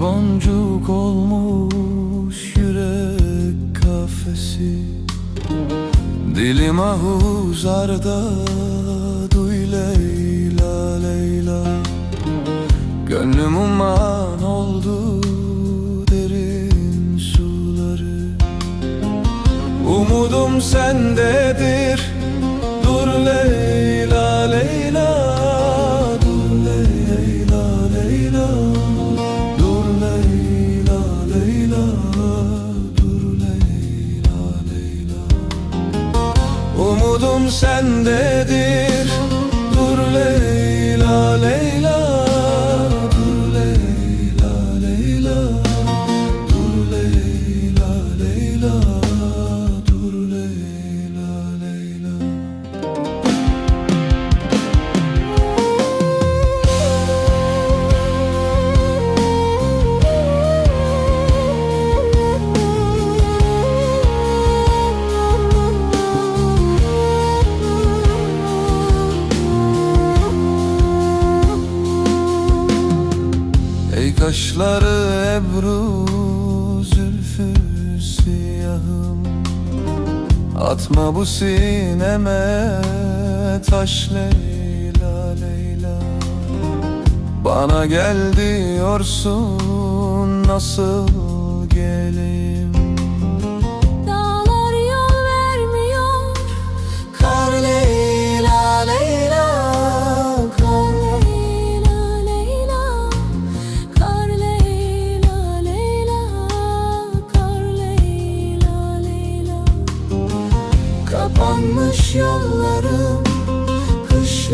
Boncuk olmuş yürek kafesi. Dilim ahuzarda duy Leyla Leyla. Gönlüm uman oldu derin suları. Umudum sendedir Umudum sendedir kaşları ebru zülfü siyahım. Atma bu sineme taş Leyla Leyla. Bana gel diyorsun nasıl Yanlış yollarım Kış